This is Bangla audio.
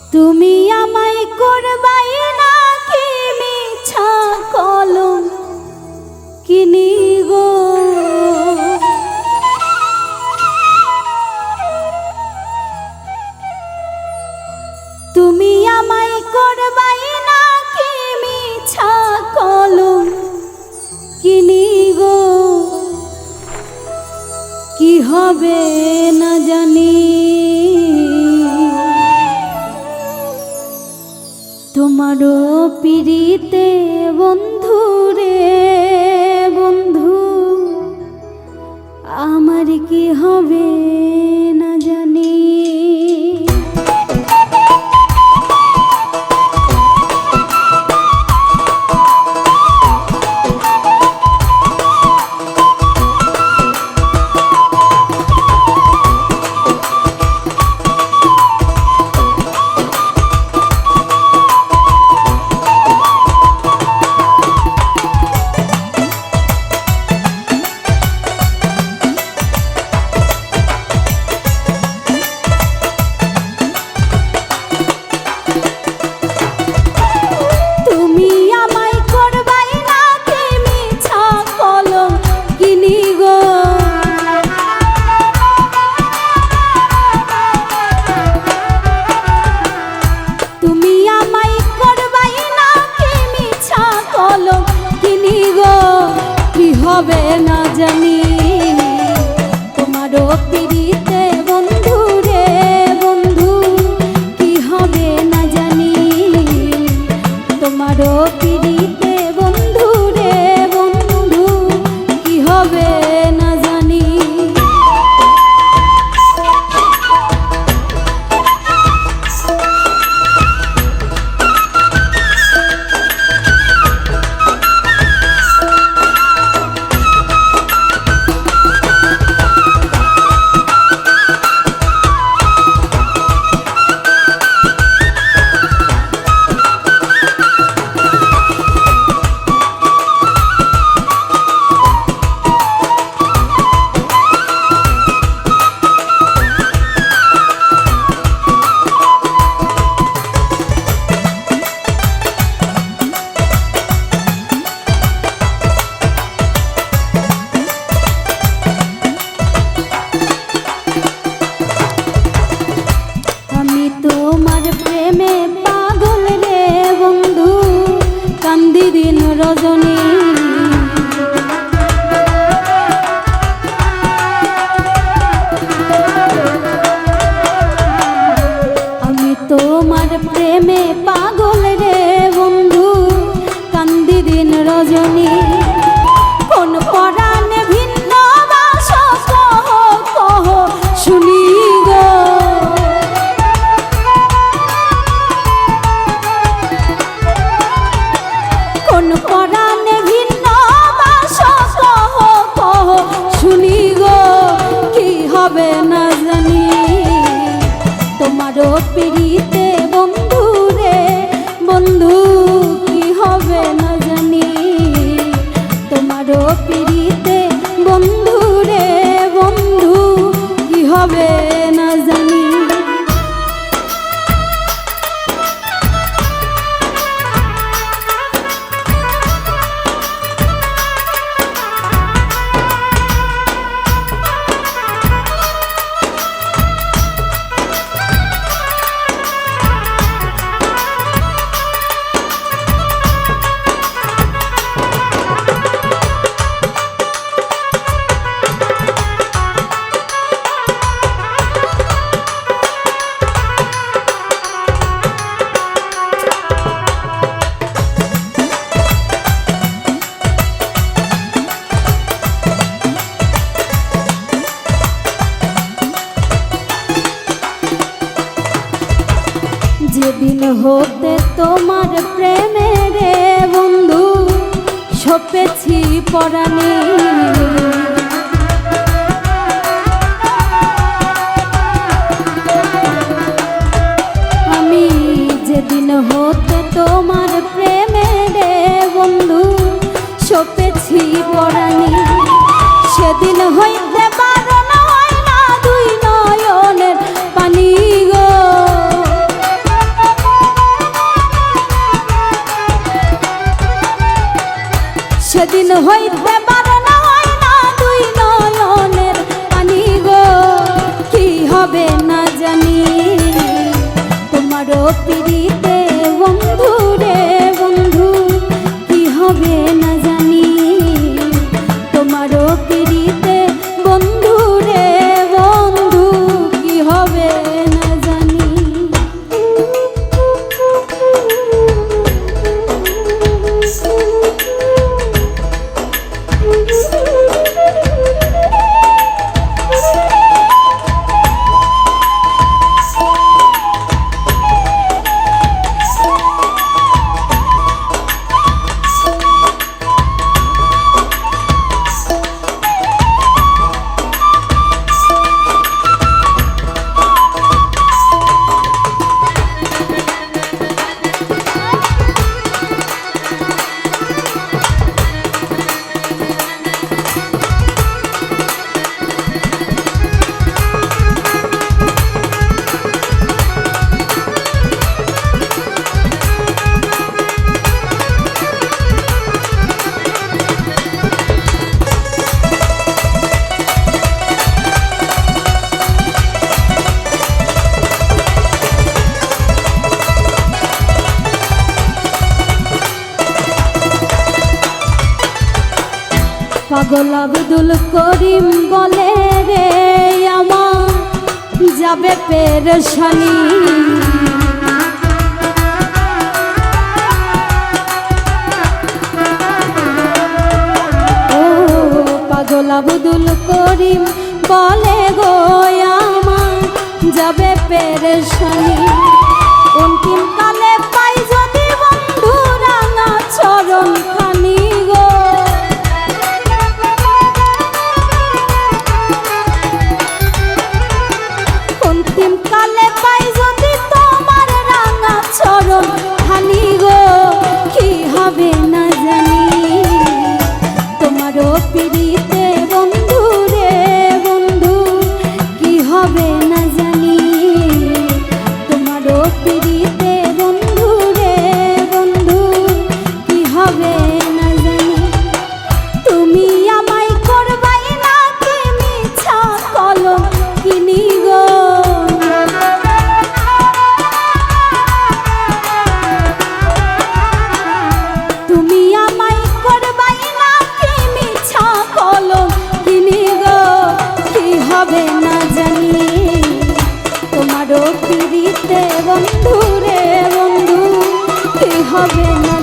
তুমি আমায় করবাই না কি মিছা কলম? কিনি গো। তুমি আমায় করবাই না কি মিছা কলম? কিনি গো। কি হবে না জানি। তোমারও পিড়িতে বন্ধুরে। হবে না জানি। রোদ পেরিয়ে হতে তোমার প্রেমের রে বন্ধু সপেছি পরাণী। আমি যেদিন হতে সেদিন হইতে পারে না দুই নয়নের পানি গো। কি হবে না জানি। তোমারও পিড়িতে গোলাপ দুল করিম বলে রে, আমার যাবে পেরেশানি। ও পাগল বদুল করিম বলে গো, আমার যাবে পেরেশানি। অন্তিম কালে পাই যদি বন্ধুরা না চরণ বন্ধু রে বন্ধু কি হবে না